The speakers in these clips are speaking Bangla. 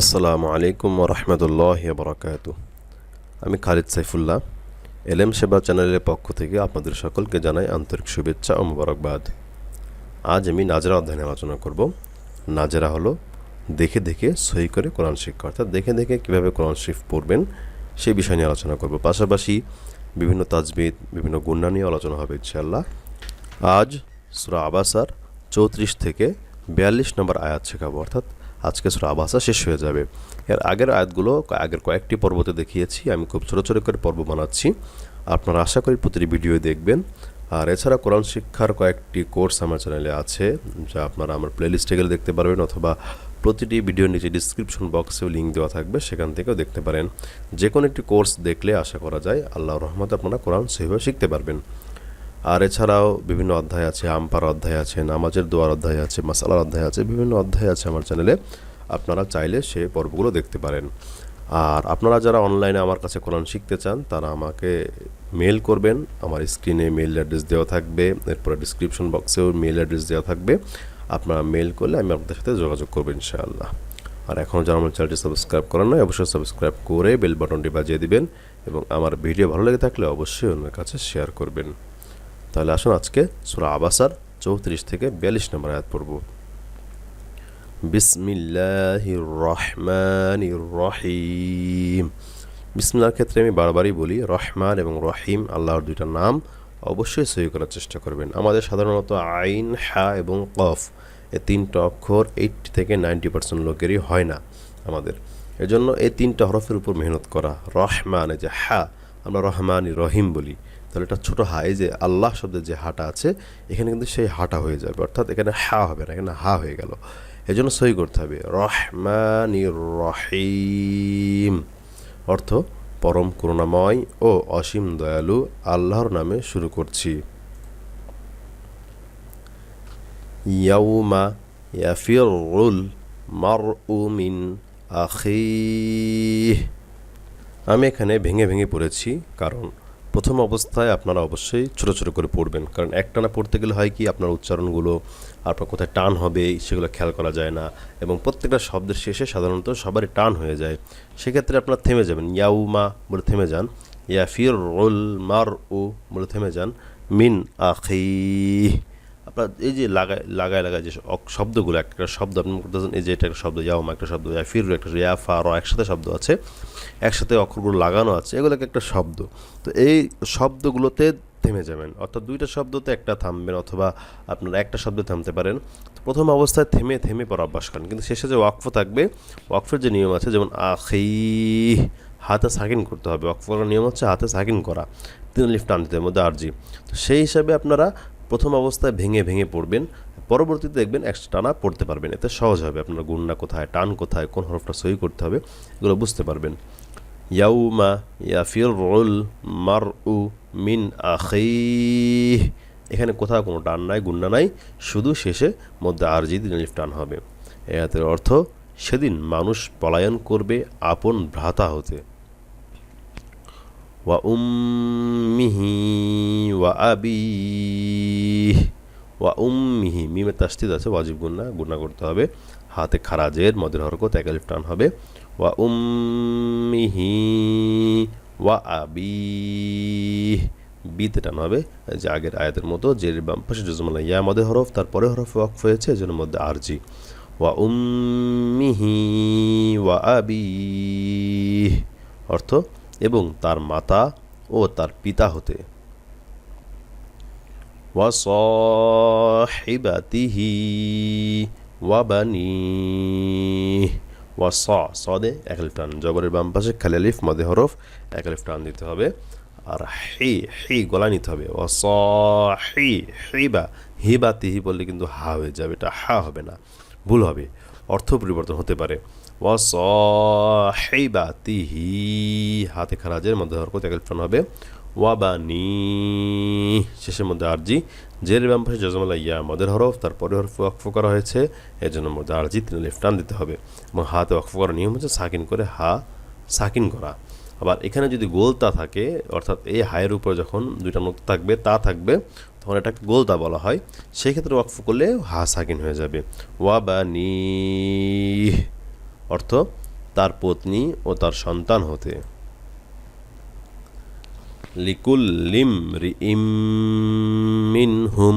আসসালামু আলাইকুম রহমতুল্লাহ বরকাত আমি খালিদ সাইফুল্লাহ, এলএম সেবা চ্যানেলের পক্ষ থেকে আপনাদের সকলকে জানাই আন্তরিক শুভেচ্ছা ও মুবারকবাদ। আজ আমি নাজরা অধ্যয়নে আলোচনা করব। নাজরা হলো দেখে দেখে সই করে কোরআন শিক্ষা, অর্থাৎ দেখে দেখে কীভাবে কোরআন শরীফ পড়বেন সেই বিষয় নিয়ে আলোচনা করব। পাশাপাশি বিভিন্ন তাজবিদ, বিভিন্ন গুন্ডা নিয়ে আলোচনা হবে ইনশাআল্লাহ। আজ সুরা আবাসার চৌত্রিশ থেকে বিয়াল্লিশ নম্বর আয়াত শেখাবো, অর্থাৎ আজকে সুরা আবাসা শেষ হয়ে যাবে। এর আগের আয়াতগুলো আগের কয়েকটি পর্বতে দেখিয়েছি, আমি খুব ছোটো ছোটো করে পর্ব বানাচ্ছি। আপনারা আশা করি প্রতিটি ভিডিও দেখবেন। আর এছাড়া কোরআন শিক্ষার কয়েকটি কোর্স আমার চ্যানেলে আছে, যা আপনারা আমার প্লেলিস্টে গেলে দেখতে পারবেন, অথবা প্রতিটি ভিডিওর নিচে ডিসক্রিপশন বক্সেও লিঙ্ক দেওয়া থাকবে, সেখান থেকেও দেখতে পারেন। যে কোনো একটি কোর্স দেখলে আশা করা যায়, আল্লাহর রহমতে আপনারা কোরআন সেভাবে শিখতে পারবেন। আর এছাড়াও বিভিন্ন অধ্যায় আছে, আমপার অধ্যায় আছে, নামাজের দোয়ার অধ্যায় আছে, মাসালার অধ্যায় আছে, বিভিন্ন অধ্যায় আছে আমার চ্যানেলে। আপনারা চাইলে সে পর্বগুলো দেখতে পারেন। আর আপনারা যারা অনলাইনে আমার কাছে কোরআন শিখতে চান, তারা আমাকে মেল করবেন। আমার স্ক্রিনে মেল অ্যাড্রেস দেওয়া থাকবে, এরপরে ডিসক্রিপশন বক্সেও মেল অ্যাড্রেস দেওয়া থাকবে। আপনারা মেল করলে আমি আপনাদের সাথে যোগাযোগ করব ইনশাআল্লাহ। আর এখনও যারা আমার চ্যানেলটি সাবস্ক্রাইব করেন নয় অবশ্যই সাবস্ক্রাইব করে বেল বাটনটি বাজিয়ে দিবেন এবং আমার ভিডিও ভালো লেগে থাকলে অবশ্যই অন্যের কাছে শেয়ার করবেন। তাহলে আসুন আজকে সুরা আবাসার চৌত্রিশ থেকে বিয়াল্লিশ নম্বর আয়াত পড়ব। বিসমিল্লাহ রহমান রহিম বিসমিল্লার ক্ষেত্রে আমি বারবারই বলি, রহমান এবং রহিম আল্লাহর দুইটা নাম অবশ্যই সহি করার চেষ্টা করবেন। আমাদের সাধারণত আইন, হা এবং কফ এই তিনটা অক্ষর এইটটি থেকে নাইনটি পার্সেন্ট লোকেরই হয় না আমাদের। এজন্য এই তিনটা হরফের উপর মেহনত করা, রহমান যে হা, আমরা রহমান রহিম বলি। তাহলে এটা ছোটো হা, এই যে আল্লাহ শব্দের যে হাটা আছে, এখানে কিন্তু সেই হাটা হয়ে যাবে। অর্থাৎ এখানে হা হবে না, এখানে হা হয়ে গেল। এই জন্য সই করতে হবে রহমানি রহিম। অর্থ, পরম করুণাময় ও অসীম দয়ালু আল্লাহর নামে শুরু করছি। ইয়াউমা ইয়াফিরুল মারউ মিন আখিহ। আমি এখানে ভেঙে ভেঙে পড়েছি, কারণ প্রথম অবস্থায় আপনারা অবশ্যই ছোটো ছোটো করে পড়বেন। কারণ একটানা পড়তে গেলে হয় কি, আপনার উচ্চারণগুলো আপনার কোথায় টান হবে, সেগুলো খেয়াল করা যায় না এবং প্রত্যেকটা শব্দের শেষে সাধারণত সবারই টান হয়ে যায়। সেক্ষেত্রে আপনার থেমে যাবেন। ইয়াউমা বলে থেমে যান। ইয়া ফির রোল মার ও বলে থেমে যান। মিন আখি আপনার এই যে লাগায় লাগায় লাগায় যে শব্দগুলো একটা শব্দ, আপনি করতেছেন, এই যে এটা একটা শব্দ ইয়াউমা একটা শব্দ, ইয়া ফির একটা ইয়া ফা, র একসাথে শব্দ আছে, একসাথে অক্ষরগুলো লাগানো আছে, এগুলোকে একটা শব্দ। তো এই শব্দগুলোতে থেমে যাবেন। অর্থাৎ দুইটা শব্দতে একটা থামবেন, অথবা আপনারা একটা শব্দে থামতে পারেন। তো প্রথম অবস্থায় থেমে থেমে পড়া অভ্যাস করেন। কিন্তু শেষে যে ওয়াকফ থাকবে, ওয়াকফের যে নিয়ম আছে, যেমন আখি, হাতে সাকিন করতে হবে। ওয়াকফ করার নিয়ম হচ্ছে হাতে সাকিন করা। তিন লিফট হবে, মধ্যে আরজি। তো সেই হিসাবে আপনারা প্রথম অবস্থায় ভেঙে ভেঙে পড়বেন, পরবর্তীতে দেখবেন একশো টানা পড়তে পারবেন। এতে সহজ হবে, আপনার গুন্না কোথায়, টান কোথায়, কোন হরফটা সই করতে হবে, এগুলো বুঝতে পারবেন। ইয়াউমা মার উ মিন আখিহ। এখানে কোথাও কোনো টান নাই গুন্না নাই, শুধু শেষে মধ্যে আরজি দিন টান হবে। এর অর্থ, সেদিন মানুষ পলায়ন করবে আপন ভ্রাতা হতে। আবিহ, ওয়া উম্মিহি, মিমে তাস্তিদ আছে, ওয়াজিব গুন্না গুন্না করতে হবে। হাতে খারাজের মদের হরকত একালিফ টান হবে। ওয়া উম্মিহি ওয়া আবিহ, বিতে টান হবে। যে আগের আয়াতের মতো জের বাম পাশে জজমালা ইয়া মদের হরফ তারপরে হরফ ওয়াকফ হয়েছে এজন্য মধ্যে আরজি। ওয়া উম্মিহি ওয়া আবিহ, অর্থ এবং তার মাতা ও তার পিতা হতে। ওয়াসহিবাতিহি ওয়াবানি ওয়াস সদে, এক জবরের বাম পাশে খালি আলিফ, মদে হরফ, এক টান দিতে হবে। আর হি হি গলা নিতে হবে। ওয়াসহি হিবা হিবা তিহি বললে কিন্তু হা হয়ে যাবে। এটা হা হবে না। ভুল হবে, অর্থ পরিবর্তন হতে পারে। ওয়াসহিবাতিহি হাতে খারাজের মধ্যে হরকত এক আলিফ টান হবে ওয়াবানি শেষের মধ্যে আরজি, জের বাম পাশে জজমালা ইয়া মদের হরফ, তারপরে হরফ ওয়াকফ করা হয়েছে এর জন্য মধ্যে আরজি তিন লিফ টান দিতে হবে। এবং হাতে ওয়াকফ করার নিয়ম হচ্ছে সাকিন করে হা, সাকিন করা। আবার এখানে যদি গোলতা থাকে, অর্থাৎ এই হায়ের উপর যখন দুইটা নোট থাকবে, তা থাকবে তখন এটাকে গোলতা বলা হয় সেই ক্ষেত্রে ওয়াকফ করলে হা সাকিন হয়ে যাবে। ওয়াবানি অর্থ তার পত্নী ও তার সন্তান হতে। লিকুল্লিম রিইম মিনহুম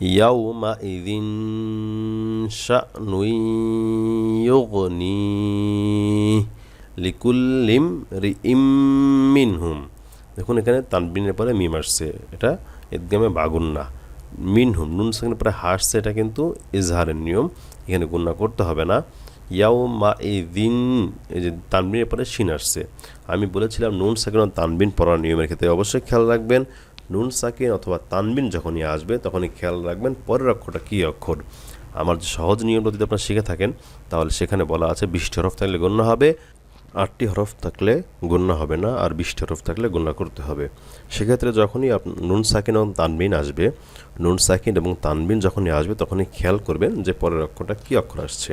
ইয়াউমা ইদিন শানুই ইউগনি লিকুল্লিম রিইম মিনহুম। দেখুন এখানে তানবিনের পরে মিম আসছে। এটা এদগামে বাগুন না। মিনহুম নুন সেখানে পরে হাসছে এটা কিন্তু ইজহারের নিয়ম, এখানে গুণনা করতে হবে না। ইয়াও মা এই দিন এই যে তানবিনের পরে শিন আসছে। আমি বলেছিলাম নুন সাকিন তানবিন পড়ার নিয়মের ক্ষেত্রে অবশ্যই খেয়াল রাখবেন। নুন সাকিন অথবা তানবিন যখনই আসবে, তখনই খেয়াল রাখবেন পরের অক্ষরটা কী অক্ষর। আমার যে সহজ নিয়মটা যদি আপনারা শিখে থাকেন, তাহলে সেখানে বলা আছে বৃষ্টি হরফ থাকলে গণ্য হবে। আটটি হরফ থাকলে গণ্য হবে না আর বিশটি হরফ থাকলে গণ্য করতে হবে। সেক্ষেত্রে যখনই আপ নুন সাকিন এবং তানবিন আসবে, নুন সাকিন এবং তানবিন যখনই আসবে, তখনই খেয়াল করবেন যে পরের অক্ষরটা কী অক্ষর আসছে।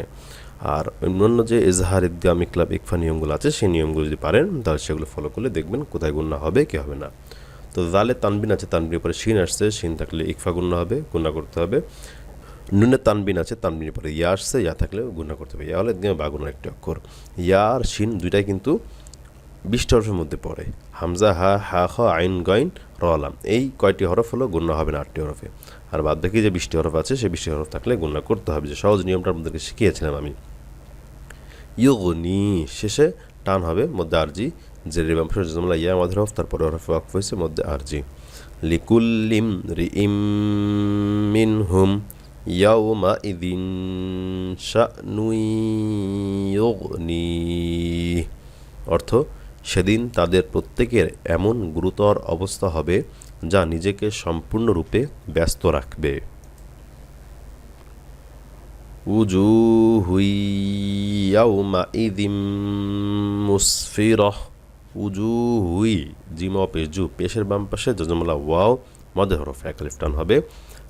আর অন্যান্য যে এজাহার ইদ্দিয়া মিকলাব ইকফা নিয়মগুলো আছে, সেই নিয়মগুলো যদি পারেন, তাহলে সেগুলো ফলো করলে দেখবেন কোথায় গুণনা হবে, কি হবে না। তো জালে তানবিন আছে, তানবিনের পরে শিন আসছে, শিন থাকলে ইকফা গুণনা হবে গুণনা করতে হবে। নুনে তানবিন আছে, তানবিনের পরে ইয়া আসছে ইয়া থাকলে গুণা করতে হবে। ইয়া হলে বাগুনের একটি অক্ষর। ইয়া আর শিন দুইটাই কিন্তু বিশটি হরফের মধ্যে পড়ে। হামজা, হা হা, খ, আইন, গইন রলাম এই কয়টি হরফ হলো গুণা হবে না আটটি হরফে। আর বাদ বাকি যে বৃষ্টি হরফ আছে সেই বৃষ্টি হরফ থাকলে গুণা করতে হবে। যে সহজ নিয়মটা আপনাদেরকে শিখিয়েছিলাম আমি। ইয়োগনি শেষে টান হবে, মধ্যে আরজি যে রেবাম জমলা ইয়া মাদের হরফ তারপরে হরফ ওয়াকফ হয়েছে, মধ্যে আরজি লিকুল্লিম রিইম মিনহুম ইয়াউমা ইদিন শানুই ইউগনি অর্থ, সেদিন তাদের প্রত্যেকের এমন গুরুতর অবস্থা হবে যা নিজেকে সম্পূর্ণরূপে ব্যস্ত রাখবে। উজুহুই ইয়াউমাইদিম মুসফিরহ। উজুহুই, জিম পেজু, পেশের বাম পাশে জজমলা ওয়াও মদে হরফ একালিফ টান হবে।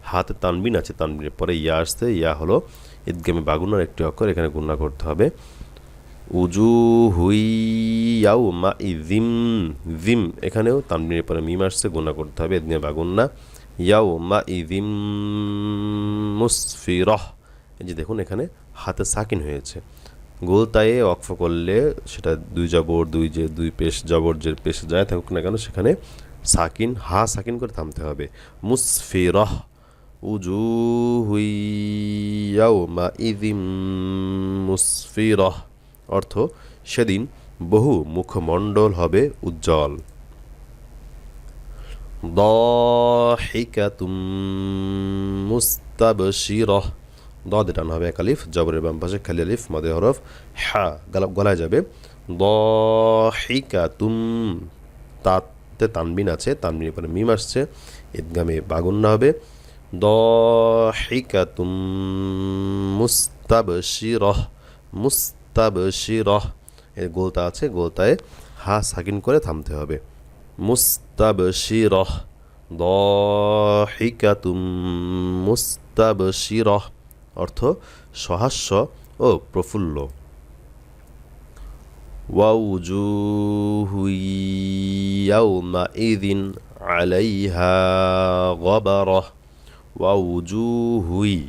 হাতে তানবিন আছে, তানবিনের পরে ইয়া আসতে ইয়া হলো ঈদগামে বাগুনার একটি অক্ষর, এখানে গুণনা করতে হবে। উজু হুই ইয়াউ মা ইদিম জিম, এখানেও তানবিনের পরে মিম আসছে গুণা করতে হবে ঈদগামে বাগুন্না। ইয়াউ মা ইদিম মুসফিরহ, এই যে দেখুন এখানে হাতে সাকিন হয়েছে। গোলতায়ে অক্ফ করলে সেটা দুই জবর, দুই যে, দুই পেশ, জবর যে পেশ যায়, থাকুক না কেন সেখানে সাকিন, হা সাকিন করে থামতে হবে। মুসফিরহ উজুহুই ইয়াউমাইযিম মুসফিরহ, অর্থ সেদিন বহু মুখমণ্ডল হবে উজ্জ্বল। দাহিকাতুম মুস্তাবশিরহ দদ টান হবে এক আলিফ, জবরের বাম পাশে খালি আলিফ, মাদে হরফ হ্যাঁ গলায় যাবে। দাহিকাতুম তাতে তানবিন আছে, তানবিনের পরে মিম আসছে, ঈদগামে বাগুন্না হবে। দাহিকাতুম মুস্তাবশিরহ মুস্তাবশিরহ এর গোলতা আছে গোলতায় হা সাকিন করে থামতে হবে। মুস্তাবশিরহ দাহিকাতুম মুস্তাবশিরহ অর্থ সহাস্য ও প্রফুল্ল। ওয়াউজুহু ইয়াউমাইযিন আলাইহা উজু হুই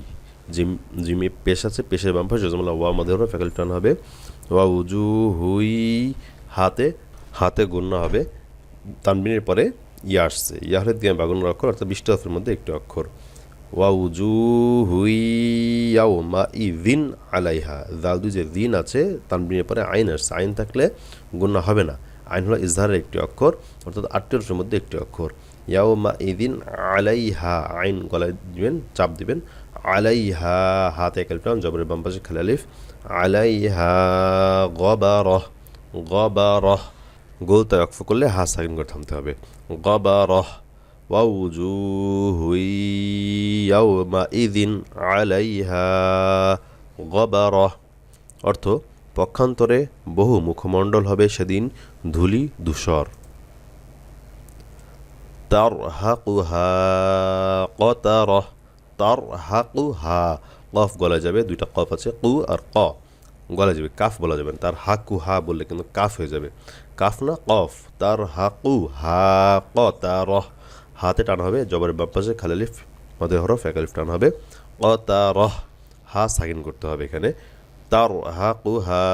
জিম, জিমে পেশ আছে, পেশের বাম পাশে জজমলা ওয়া হলো ফ্যাকাল্টি টান হবে। ওয়া উজু হুই হাতে হাতে গুণ্য হবে। তানবিনের পরে ইয়া আসছে। ইয়া দিয়ে বাগুনের অক্ষর, অর্থাৎ বিশটি অক্ষরের মধ্যে একটি অক্ষর। ওয়া উজু হুই ইয়াও মা ই ইদিন আলাইহা দুই যে দিন আছে, তানবিনের পরে আইন আসছে। আইন থাকলে গুণ্য হবে না। আইন হলো ইজহারের একটি অক্ষর, অর্থাৎ আটটি অক্ষরের মধ্যে একটি অক্ষর। ইয়াউমা ইদিন আলাইহা আইন গলায় দিবেন চাপ দিবেন আলাইহা হাতে একালিফটাম জবরের বাম পাশে খালি আলিফ আলাইহা গবারহ গবারহ গোলতায় অক্ফ করলে হা সাকিন করে থামতে হবে গবারহ ووجوه يومئذ عليها غبرة অর্থ পক্ষান্তরে বহু মুখমণ্ডল হবে সেদিন ধুলি ধূসর তার হাকুহা কতারহ তার হাকুহা কফ গলা যাবে, দুইটা কফ আছে, কু আর ক। গলা যাবে, কাফ বলা যাবে তার হাকু হা বললে কিন্তু কাফ হয়ে যাবে। কাফ না কফ তার হাকু হা ক তারহ হাতে টান হবে, জবরের বাম পাশে খালালিফ মধ্যে হরফ একালিফ টান হবে। ক তা রহ হা সাকিন করতে হবে এখানে। তারহাকুহা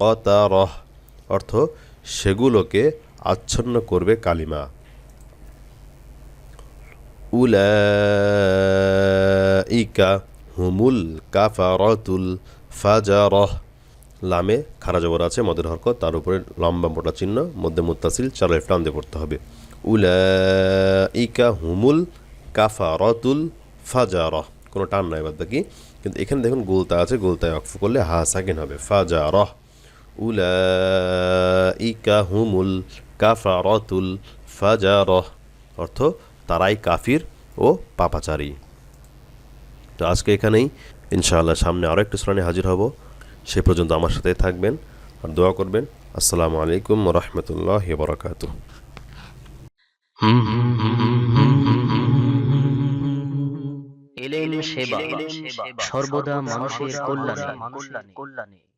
কতারহ অর্থ, সেগুলোকে আচ্ছন্ন করবে কালিমা। উলাইকা হুমুল কাফারাতুল ফাজারহ লামে খারা জবর আছে, মদের হরকত, তার উপরে লম্বা মোটা চিহ্ন, মধ্যে মুত্তাসিল, চার টান দিয়ে পড়তে হবে। উলাইকা হুমুল কাফারাতুল ফাজারহ কোনো টান নাই বাদ বাকি কিন্তু এখানে দেখুন গোলতা আছে, গোলতায় অক্ফ করলে হা সাকিন হবে। ফাজারহ উলাইকা হুমুল কাফারাতুল ফাজারহ অর্থ তারাই কাফির ও পাপাচারী। তো আজকে এখানেই ইনশাআল্লাহ সামনে আরও একটু শ্রেণি হাজির হব। সে পর্যন্ত আমার সাথে থাকবেন আর দোয়া করবেন। আসসালামু আলাইকুম রহমতুল্লাহ বরকাত এলেন সেবা, সর্বদা মানুষের কল্যাণে।